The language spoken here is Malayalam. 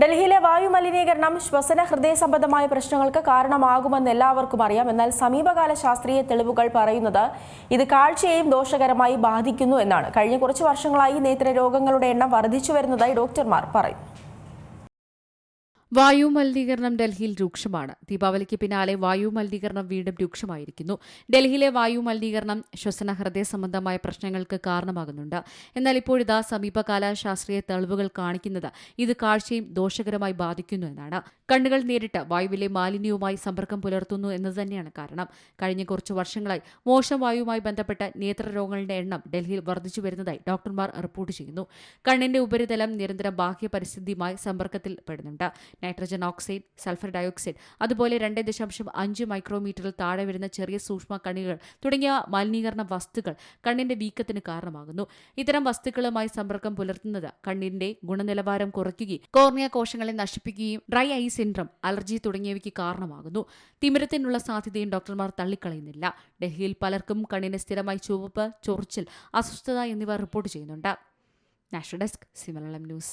ഡൽഹിയിലെ വായു മലിനീകരണം ശ്വസന ഹൃദയ സംബന്ധമായ പ്രശ്നങ്ങൾക്ക് കാരണമാകുമെന്ന് എല്ലാവർക്കും അറിയാം. എന്നാൽ സമീപകാല ശാസ്ത്രീയ തെളിവുകൾ പറയുന്നത് ഇത് കാഴ്ചയെയും ദോഷകരമായി ബാധിക്കുന്നു എന്നാണ്. കഴിഞ്ഞ കുറച്ച് വർഷങ്ങളായി നേത്രരോഗങ്ങളുടെ എണ്ണം വർദ്ധിച്ചു വരുന്നതായി ഡോക്ടർമാർ പറയുന്നു. വായു മലിനീകരണം ഡൽഹിയിൽ രൂക്ഷമാണ്. ദീപാവലിക്ക് പിന്നാലെ വായു മലിനീകരണം വീണ്ടും രൂക്ഷമായിരിക്കുന്നു. ഡൽഹിയിലെ വായു മലിനീകരണം ശ്വസന ഹൃദയ സംബന്ധമായ പ്രശ്നങ്ങൾക്ക് കാരണമാകുന്നുണ്ട്. എന്നാൽ ഇപ്പോഴിതാ സമീപകാല ശാസ്ത്രീയ തെളിവുകൾ കാണിക്കുന്നത് ഇത് കാഴ്ചയും ദോഷകരമായി ബാധിക്കുന്നു എന്നാണ്. കണ്ണുകൾ നേരിട്ട് വായുവിലെ മാലിന്യവുമായി സമ്പർക്കം പുലർത്തുന്നു എന്നത് തന്നെയാണ് കാരണം. കഴിഞ്ഞ കുറച്ച് വർഷങ്ങളായി മോശം വായുവുമായി ബന്ധപ്പെട്ട നേത്രരോഗങ്ങളുടെ എണ്ണം ഡൽഹിയിൽ വർദ്ധിച്ചു വരുന്നതായി ഡോക്ടർമാർ റിപ്പോർട്ട് ചെയ്യുന്നു. കണ്ണിന്റെ ഉപരിതലം നിരന്തരം ബാഹ്യ പരിസ്ഥിതിയുമായി സമ്പർക്കത്തിൽ പെടുന്നുണ്ട്. നൈട്രജൻ ഓക്സൈഡ് സൾഫർ ഡയോക്സൈഡ് അതുപോലെ രണ്ട് ദശാംശം അഞ്ച് മൈക്രോമീറ്ററിൽ താഴെ വരുന്ന ചെറിയ സൂക്ഷ്മ കണികൾ തുടങ്ങിയ മലിനീകരണ വസ്തുക്കൾ കണ്ണിന്റെ വീക്കത്തിന് കാരണമാകുന്നു. ഇത്തരം വസ്തുക്കളുമായി സമ്പർക്കം പുലർത്തുന്നത് കണ്ണിന്റെ ഗുണനിലവാരം കുറയ്ക്കുകയും കോർണിയ കോശങ്ങളെ നശിപ്പിക്കുകയും ഡ്രൈ ഐ സിൻഡ്രം അലർജി തുടങ്ങിയവയ്ക്ക് കാരണമാകുന്നു. തിമിരത്തിനുള്ള സാധ്യതയും ഡോക്ടർമാർ തള്ളിക്കളയുന്നില്ല. ഡൽഹിയിൽ പലർക്കും കണ്ണിന് സ്ഥിരമായി ചുവപ്പ് ചൊറിച്ചിൽ അസ്വസ്ഥത എന്നിവ റിപ്പോർട്ട് ചെയ്യുന്നുണ്ട്. നാഷണൽ ഡെസ്ക് സിമലം ന്യൂസ്.